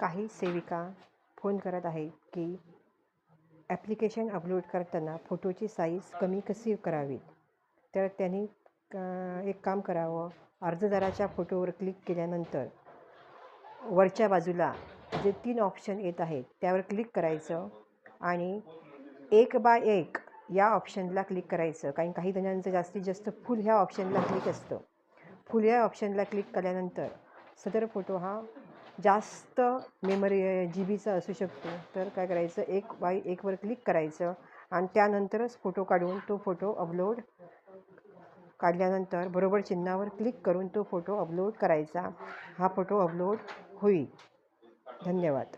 काही सेविका फोन करत आहेत की ॲप्लिकेशन अपलोड करताना फोटोची साईज कमी कशी करावी तर त्यांनी एक काम करावं. अर्जदाराच्या फोटोवर क्लिक केल्यानंतर वरच्या बाजूला जे तीन ऑप्शन येत आहेत त्यावर क्लिक करायचं आणि एक बाय एक या ऑप्शनला क्लिक करायचं. कारण काही जणांचं जास्तीत जास्त फुल ह्या ऑप्शनला क्लिक असतं. फुल या ऑप्शनला क्लिक केल्यानंतर सदर फोटो हा जास्त मेमरी जी बीचा असू शकतो. तर काय करायचं? एक बाय एकवर क्लिक करायचं आणि त्यानंतरच फोटो काढून तो फोटो अपलोड काढल्यानंतर बरोबर चिन्हावर क्लिक करून तो फोटो अपलोड करायचा. हा फोटो अपलोड होईल. धन्यवाद.